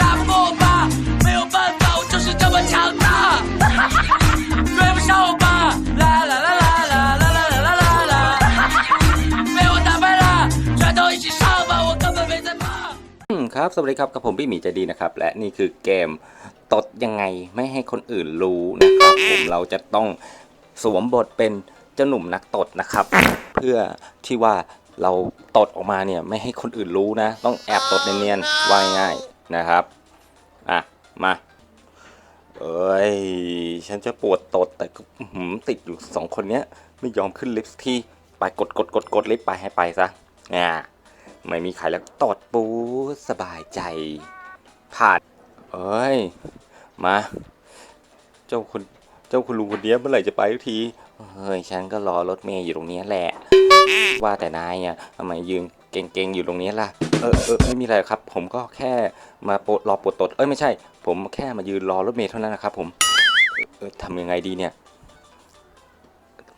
大漠吧，没有办法，我就是这么强大。追不上我吧，啦啦啦啦啦啦啦啦啦啦！被我打败了，全都一起上吧，我根本没在怕。อืครับ สวัสดีครับ กับผมพี่หมีใจดีนะครับ และนี่คือเกมตดยังไงไม่ให้คนอื่นรู้นะครับผมเราจะต้องสวมบทเป็นเจ้าหนุ่มนักตดนะครับ เพื่อที่ว่า เราตดออกมาเนี่ยไม่ให้คนอื่นรู้นะ ต้องแอบตดเนียนๆว่าง่ายนะครับ อะ มา เอ้ย ฉันจะปวดตดแต่ก็อื้อหือติดอยู่สองคนเนี้ย ไม่ยอมขึ้นลิฟต์ที่ไปกดกดกดกดลิฟต์ไปให้ไปซะเนี่ยไม่มีใครแล้วตดปูสบายใจ ผ่าน เอ้ย มา เจ้าคนเจ้าคุณลุงคนเนี้ยเมื่อไหร่จะไปทุกที เฮ้ย ฉันก็รอรถเมย์อยู่ตรงเนี้ยแหละ ว่าแต่นายอะทำไมยืนเก่งๆอยู่ตรงนี้ล่ะ เออเออไม่มีอะไรครับ ผมก็แค่มาปรอปวดตด เอ้ยไม่ใช่ ผมแค่มายืนรอรถเมย์เท่านั้นนะครับ ผม เออทำยังไงดีเนี่ย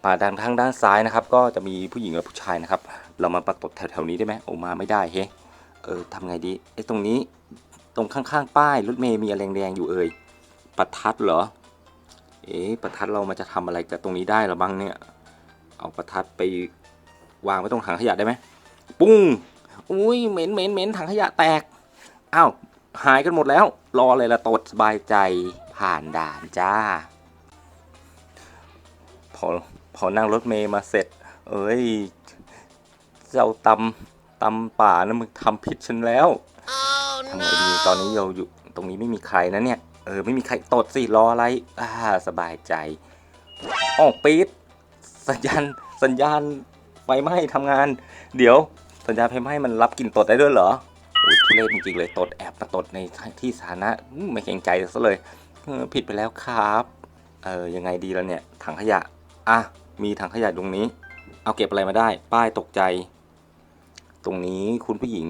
ป่าด้านทางด้านซ้ายนะครับ ก็จะมีผู้หญิงและผู้ชายนะครับ เรามาปรากฏแถวๆนี้ได้ไหมโอมาไม่ได้เฮ้เออทำไงดีไอ้ตรงนี้ตรงข้างๆป้ายรถเมย์มีอะไรแดงๆอยู่เอ่ยประทัดเหรอ เอ๊ะประทัดเรามาจะทำอะไรกับตรงนี้ได้หรอบ้างเนี่ย เอาประทัดไป วางไว้ตรงถังขยะได้ไหมปุ้งอุ้ยเหม็นเหม็นเหม็นถังขยะแตกอ้าวหายกันหมดแล้ว รออะไรละตดสบายใจผ่านด่านจ้า พอพอนั่งรถเมย์มาเสร็จ เอ้ย เจ้าตำตำป่านะมึงทำผิดฉันแล้วทำไงดีตอนนี้เราอยู่ตรงนี้ไม่มีใครนะเนี่ย เออไม่มีใครตดสิรออะไรอ่าสบายใจออกปี๊ดสัญญาณสัญญาณ ไฟไหม้ทำงาน เดี๋ยวสัญญาณไฟไหม้มันรับกลิ่นตดได้ด้วยเหรอโอ้ยทุเรศจริงๆเลยตดแอบมาตดในที่สาธารณะไม่เกรงใจซะเลยผิดไปแล้วครับเออยังไงดีแล้วเนี่ยถังขยะอะมีถังขยะตรงนี้ เอาเก็บอะไรมาได้ ป้ายตกใจ ตรงนี้คุณผู้หญิง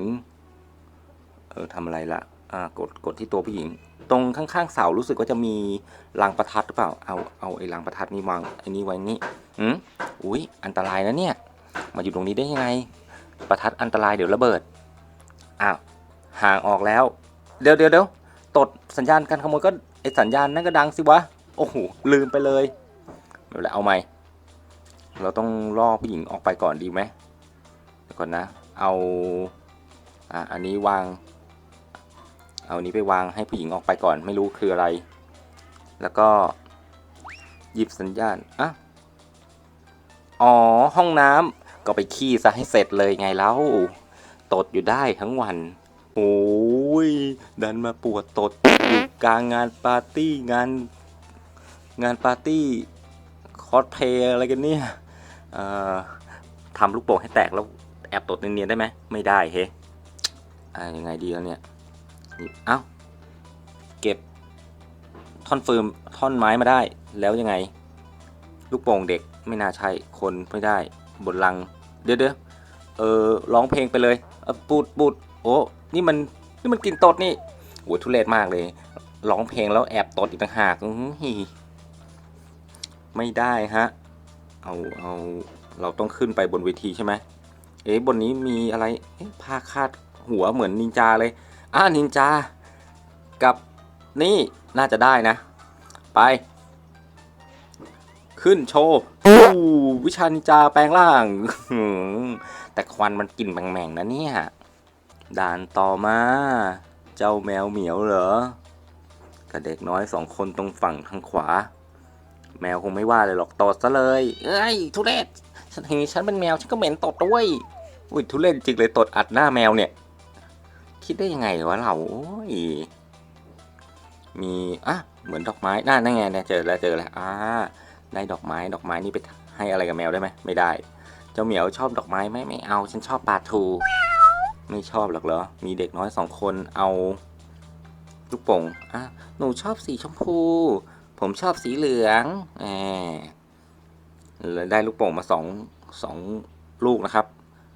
เออทำอะไรละอ่ากดกดที่ตัวผู้หญิง ตรงข้างๆเสารู้สึกว่าจะมีรางประทัดหรือเปล่า เอาเอาไอ้รางประทัดนี่วางไอ้นี่ไว้นี่อืมอุ้ยอันตรายนะเนี่ย มาอยู่ตรงนี้ได้ยังไง ประทัดอันตรายเดี๋ยวระเบิดอ้าวห่างออกแล้วเดี๋ยวเดี๋ยวเดี๋ยวตดสัญญาณการขโมยก็ไอสัญญาณนั่นก็ดังสิวะโอ้โหลืมไปเลยไม่เป็นไรเอาใหม่ เราต้องล่อผู้หญิงออกไปก่อนดีไหมเดี๋ยวก่อนนะ เอาอะอันนี้วาง เอาอันนี้ไปวางให้ผู้หญิงออกไปก่อน ไม่รู้คืออะไร แล้วก็หยิบสัญญาณอะอ๋อห้องน้ำ ก็ไปขี้ซะให้เสร็จเลยไงแล้ว ตดอยู่ได้ทั้งวันโอ้ยดันมาปวดตดอยู่กลางงานปาร์ตี้งาน งานปาร์ตี้คอสเพลย์อะไรกันเนี่ยเอ่อทำลูกโป่งให้แตกแล้วแอบตดเนียนๆได้ไหมไม่ได้เฮ้อ่ายังไงดีแล้วเนี่ยเอ้าเก็บท่อนฟืนท่อนไม้มาได้แล้วยังไง ลูกโป่งเด็กไม่น่าใช่คนไม่ได้บนลัง เดี๋ยวเดี๋ยวเออร้องเพลงไปเลยเออปูดปูดโอ้นี่มันนี่มันกินตดนี่โหทุเรศมากเลยร้องเพลงแล้วแอบตดอีกต่างหากอือหือไม่ได้ฮะเอาเอาเราต้องขึ้นไปบนเวทีใช่ไหมเอ๊ะบนนี้มีอะไรเอ๊ผ้าคาดหัวเหมือนนินจาเลยอ่านินจากับนี่น่าจะได้นะ ไป ขึ้นโชว์อู้วิชานินจาแปลงร่างหือแต่ควันมันกลิ่นแมงๆนะเนี่ยด่านต่อมา เจ้าแมวเหมียวเหรอกับเด็กน้อยสองคนตรงฝั่งทางขวา แมวคงไม่ว่าเลยหรอกตดซะเลย เอ้ย ทุเรศฉันเห็นฉันเป็นแมวฉันก็เหม็นตดด้วยอุ้ยทุเรศจริงเลยตดอัดหน้าแมวเนี่ย คิดได้ยังไงวะเราโอ้ยมีอะเหมือนดอกไม้น่านั่นไงเนี่ยเจอแล้วเจอแล้วอ่า ได้ดอกไม้ดอกไม้นี่ไปให้อะไรกับแมวได้ไหมไม่ได้ เจ้าเหมียวชอบดอกไม้ไหมไม่เอา ฉันชอบปลาทู ไม่ชอบหรอกเหรอ มีเด็กน้อยสองคนเอาลูกโป่งอะหนูชอบสีชมพู ผมชอบสีเหลืองแหมเลยได้ลูกโป่งมาสองสองลูกนะครับ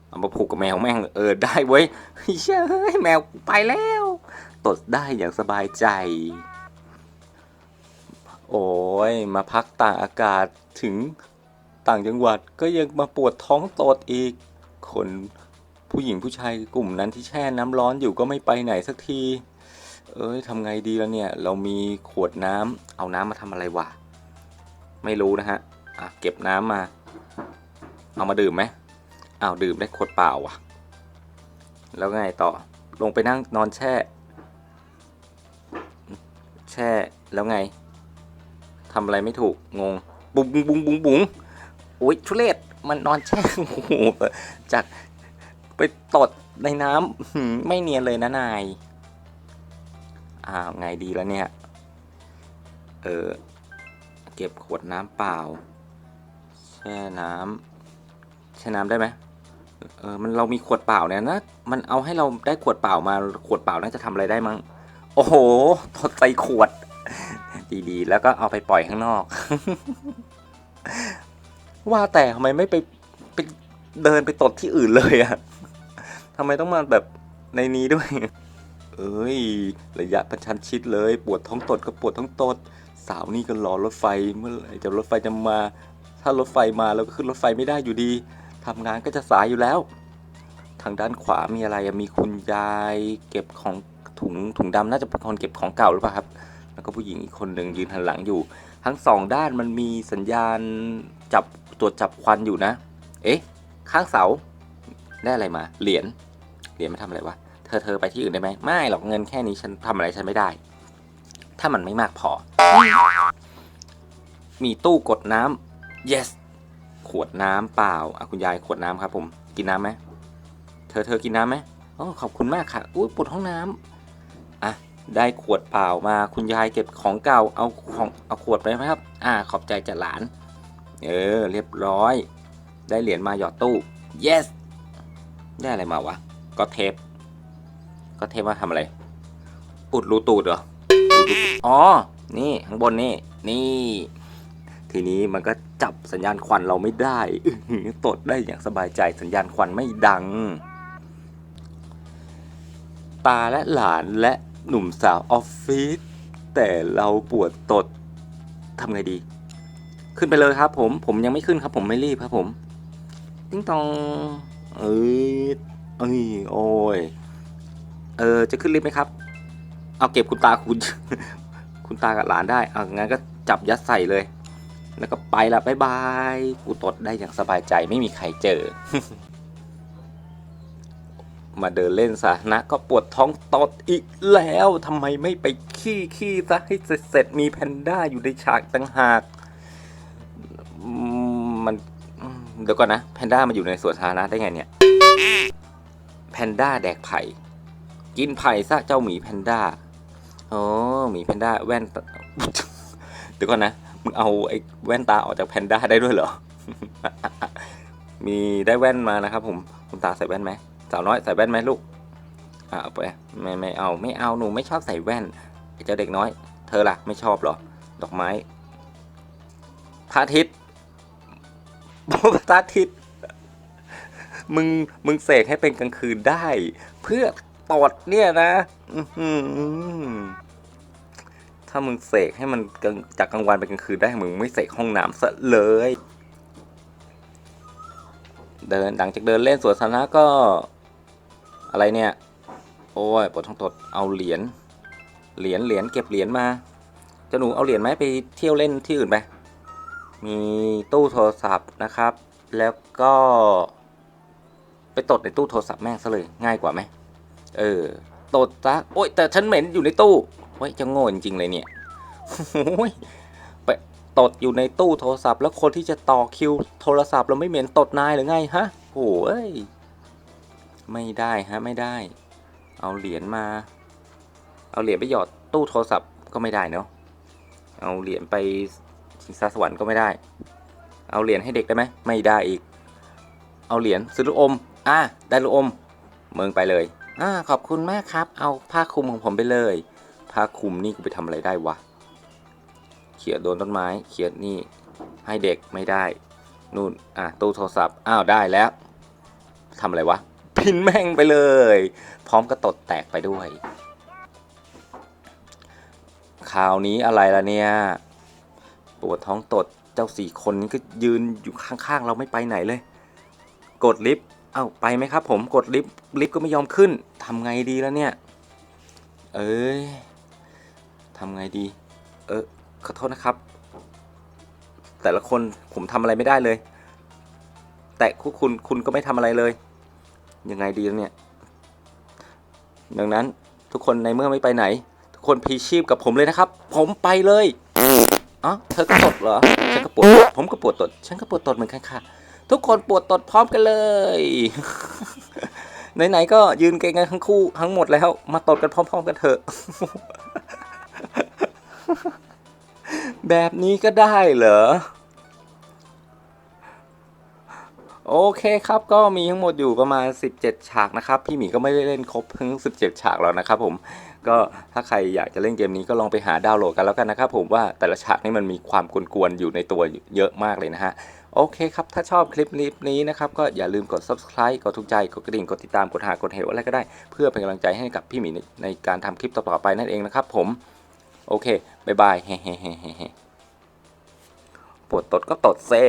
เอามาผูกกับแมวแม่งเออได้เว้ยเฮ้ยแมวไปแล้ว ตดได้อย่างสบายใจ โอ้ยมาพักต่างอากาศถึงต่างจังหวัดก็ยังมาปวดท้องตดอีก คนผู้หญิงผู้ชายกลุ่มนั้นที่แช่น้ำร้อนอยู่ก็ไม่ไปไหนสักที เอ้ยทำไงดีแล้วเนี่ย เรามีขวดน้ำเอาน้ำมาทำอะไรวะ ไม่รู้นะฮะอะเก็บน้ำมา เอามาดื่มไหมอ้าวดื่มได้ขวดเปล่าว่ะ แล้วไงต่อลงไปนั่งนอนแช่ แช่แล้วไง ทำอะไรไม่ถูกงง บุ้งบุ้งบุ้งบุ้งบุ้งโอ้ยทุเรศมันนอนแช่โอ้โหจากไปตดในน้ำไม่เนียนเลยนะนายอ้าวไงดีแล้วเนี่ย เออ เก็บขวดน้ำเปล่า แช่น้ำแช่น้ำได้ไหมเออมันเรามีขวดเปล่าเนี่ยนะ มันเอาให้เราได้ขวดเปล่ามาขวดเปล่าน่าจะทำอะไรได้มั้ง โอ้โหตดใส่ขวด ดีๆ แล้วก็เอาไปปล่อยข้างนอก ว่าแต่ทำไมไม่ไปไปเดินไปตดที่อื่นเลยอะทำไมต้องมาแบบในนี้ด้วย เอ้ย ระยะประชันชิดเลย ปวดท้องตดก็ปวดท้องตด สาวนี่ก็รอรถไฟเมื่อไหร่จะรถไฟจะมา ถ้ารถไฟมาเราก็ขึ้นรถไฟไม่ได้อยู่ดีทำงานก็จะสายอยู่แล้ว ทางด้านขวามีอะไรมีคุณยาย เก็บของถุงถุงดำน่าจะเป็นคนเก็บของเก่าหรือเปล่าครับ แล้วก็ผู้หญิงอีกคนหนึ่งยืนหันหลังอยู่ ทั้งสองด้านมันมีสัญญาณจับตรวจจับควันอยู่นะ เอ๊ะ ข้างเสาได้อะไรมา เหรียญ เหรียญมาทำอะไรวะ เธอเธอไปที่อื่นได้ไหม ไม่หรอกเงินแค่นี้ฉันทำอะไรฉันไม่ได้ ถ้ามันไม่มากพอ มีตู้กดน้ำ yes ขวดน้ำเปล่าอะคุณยายขวดน้ำครับ ผม กินน้ำไหม เธอเธอกินน้ำไหมอ๋อขอบคุณมากค่ะ อุ้ยปวดห้องน้ำอะ ได้ขวดเปล่ามาคุณยายเก็บของเก่าเอาของเอาขวดไปไหมครับ อ่าขอบใจจากหลาน เออ เรียบร้อย ได้เหรียญมาหยอดตู้ yes ได้อะไรมาวะ ก็เทป ก็เทปมาทำอะไร อุดรูตูดเหรอ อ๋อ นี่ข้างบนนี่ นี่ ทีนี้มันก็จับสัญญาณควันเราไม่ได้ตดได้อย่างสบายใจสัญญาณควันไม่ดัง ตาและหลานและ หนุ่มสาวออฟฟิศแต่เราปวดตดทำไงดี ขึ้นไปเลยครับ ผมผมยังไม่ขึ้นครับ ผมไม่รีบครับ ผมติ้งตองเอ้ยเอ้ยโอ้ยเออจะขึ้นลิฟต์ไหมครับ เอาเก็บคุณตาคุณ คุณตากับหลานได้เอางั้นก็จับยัดใส่เลย แล้วก็ไปละบายบายกูตดได้อย่างสบายใจไม่มีใครเจอ มาเดินเล่นสาธารณะก็ปวดท้องตดอีกแล้วทำไมไม่ไปขี้ขี้ซะให้เสร็จมีแพนด้าอยู่ในฉากต่างหาก มันเดี๋ยวก่อนนะ แพนด้ามาอยู่ในสวนสาธารณะได้ไงเนี่ย แพนด้าแดกไผ่ กินไผ่ซะเจ้าหมีแพนด้าอ๋อหมีแพนด้าแว่นเดี๋ยวก่อนนะมึงเอาไอ้แว่นตาออกจากแพนด้าได้ด้วยเหรอมีได้แว่นมานะครับผมคุณตาใส่แว่นไหม สาวน้อยใส่แว่นไหมลูกอ่าไปไม่ไม่เอาไม่เอาหนูไม่ชอบใส่แว่นไอ้เจ้าเด็กน้อย เธอล่ะไม่ชอบหรอดอกไม้พระอาทิตย์พระอาทิตย์มึงมึงเสกให้เป็นกลางคืนได้ เพื่อตอดเนี่ยนะถ้ามึงเสกให้มันจากกลางวันไปกลางคืนได้มึงไม่เสกห้องน้ำซะเลย เดินหลังจากเดินเล่นสวนสาธารณะก็ อะไรเนี่ย โอ้ยปวดท้องตดเอาเหรียญ เหรียญ เหรียญ เก็บเหรียญมาจ้าหนูเอาเหรียญไหมไปเที่ยวเล่นที่อื่นไป มีตู้โทรศัพท์นะครับ แล้วก็ ไปตดในตู้โทรศัพท์แม่งซะเลยง่ายกว่าไหม เออ ตดซะ โอ้ยแต่ฉันเหม็นอยู่ในตู้เฮ้ยจะโง่จริงๆเลยเนี่ยโอ้ยไปตดอยู่ในตู้โทรศัพท์ แล้วคนที่จะต่อคิวโทรศัพท์เราไม่เหม็นตดนายหรือไงฮะโอ้ย ไม่ได้ฮะไม่ได้ เอาเหรียญมา เอาเหรียญไปหยอดตู้โทรศัพท์ก็ไม่ได้เนาะเอาเหรียญไปชิงซาสวรรค์ก็ไม่ได้ เอาเหรียญให้เด็กได้ไหมไม่ได้อีก เอาเหรียญซื้อลูกอมอะได้ลูกอมเมืองไปเลยอ่าขอบคุณมากครับ เอาผ้าคลุมของผมไปเลย ผ้าคลุมนี่กูไปทำอะไรได้วะเขียนโดนต้นไม้เขียนนี่ให้เด็กไม่ได้นู่นอะตู้โทรศัพท์อ้าวได้แล้วทำอะไรวะ พินแม่งไปเลย พร้อมกระตดแตกไปด้วยคราวนี้อะไรล่ะเนี่ย ปวดท้องตดเจ้าสี่คนนี้ก็ยืนอยู่ข้างๆ เราไม่ไปไหนเลย กดลิฟต์เอ้าไปไหมครับผมกดลิฟต์ลิฟต์ก็ไม่ยอมขึ้นทำไงดีแล้วเนี่ย เอ้ยทำไงดี เออขอโทษนะครับ แต่ละคนผมทำอะไรไม่ได้เลย แต่คุณคุณคุณก็ไม่ทำอะไรเลย ยังไงดีเนี่ย ดังนั้นทุกคนในเมื่อไม่ไปไหน ทุกคนพีชีพกับผมเลยนะครับ ผมไปเลยอ๋อเธอก็ตดเหรอ ฉันก็ปวด ผมก็ปวดตด ฉันก็ปวดตดเหมือนกันค่ะ ทุกคนปวดตดพร้อมกันเลย ไหนๆก็ยืนเกงกันทั้งคู่ทั้งหมดแล้ว มาตดกันพร้อม ๆ กันเถอะ แบบนี้ก็ได้เหรอ โอเคครับก็มีทั้งหมดอยู่ประมาณ 17 ฉากนะครับ พี่หมีก็ไม่ได้เล่นครบทั้ง 17 ฉากแล้วนะครับผมก็ถ้าใครอยากจะเล่นเกมนี้ก็ลองไปหาดาวน์โหลดกันแล้วกันนะครับผมว่าแต่ละฉากนี่มันมีความกวนๆอยู่ในตัวเยอะมากเลยนะฮะโอเคครับ ถ้าชอบคลิปนี้นะครับ ก็อย่าลืมกด subscribe กดถูกใจ กดกระดิ่ง กดติดตาม กดหากดเหวอะไรก็ได้ เพื่อเป็นกำลังใจให้กับพี่หมีในการทำคลิปต่อๆไปนั่นเองนะครับผม โอเค บ๊ายบายเฮ้ๆๆๆปวดตดก็ตดเซ่